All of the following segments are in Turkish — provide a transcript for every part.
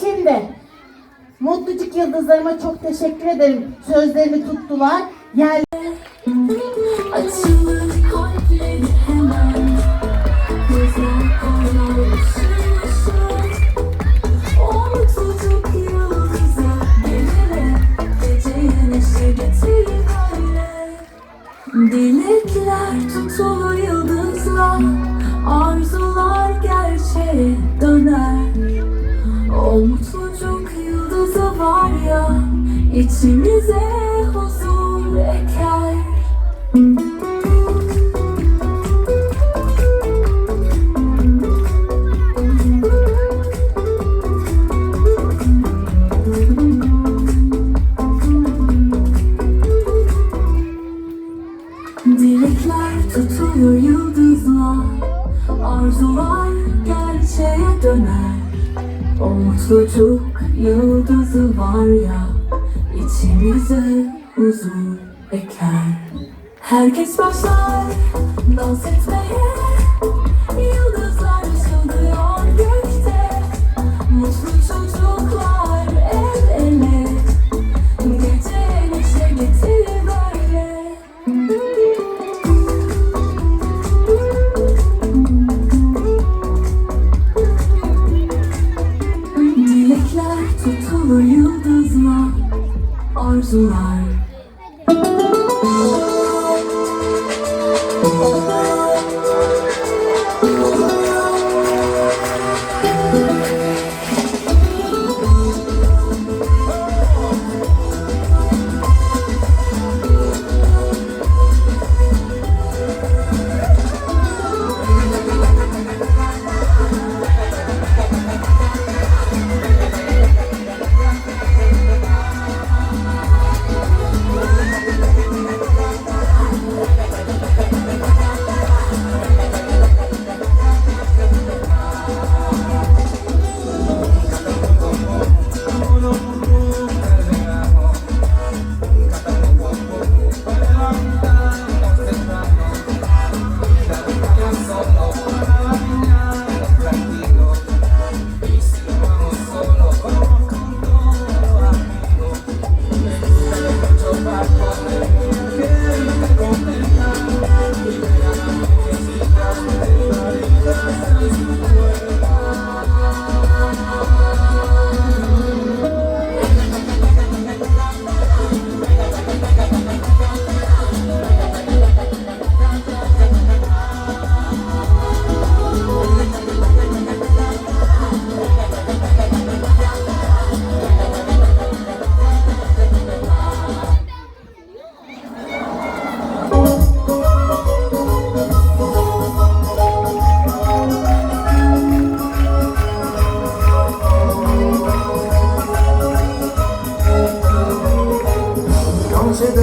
Şimdi Mutlucuk yıldızlarıma çok teşekkür ederim. Sözlerini tuttular. Yer... Açılır kalpleri hemen Gözler parlak döner. O mutlucuk yıldızı var ya içimize huzur eker. köşeye döner. O mutlucuk yıldızı var ya içimize huzur eker. Herkes başlar dans etmeye. Parıldalı yıldızla arzular.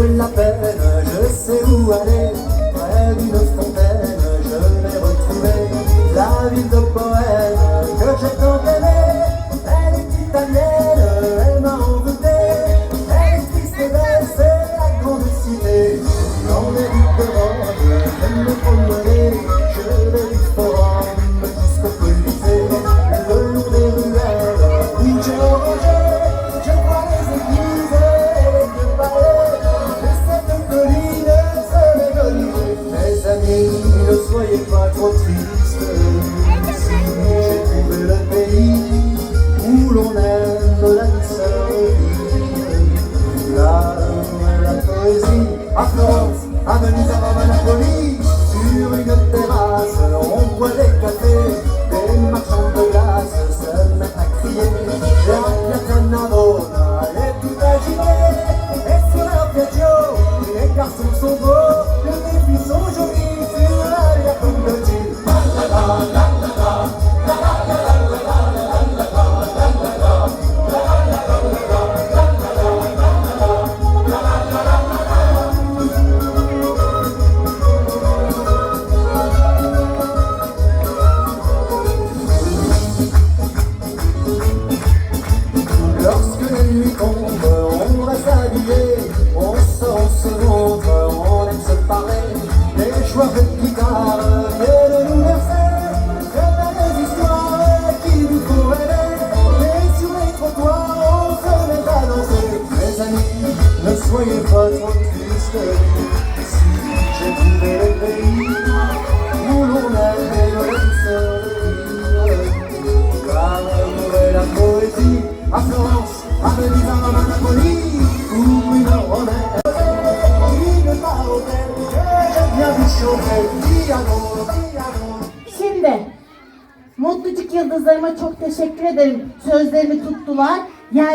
de la peine, je sais où aller, près d'une It's an up that you, it got some Şimdi Mutlucuk yıldızlarıma çok teşekkür ederim. Sözlerimi tuttular. Yer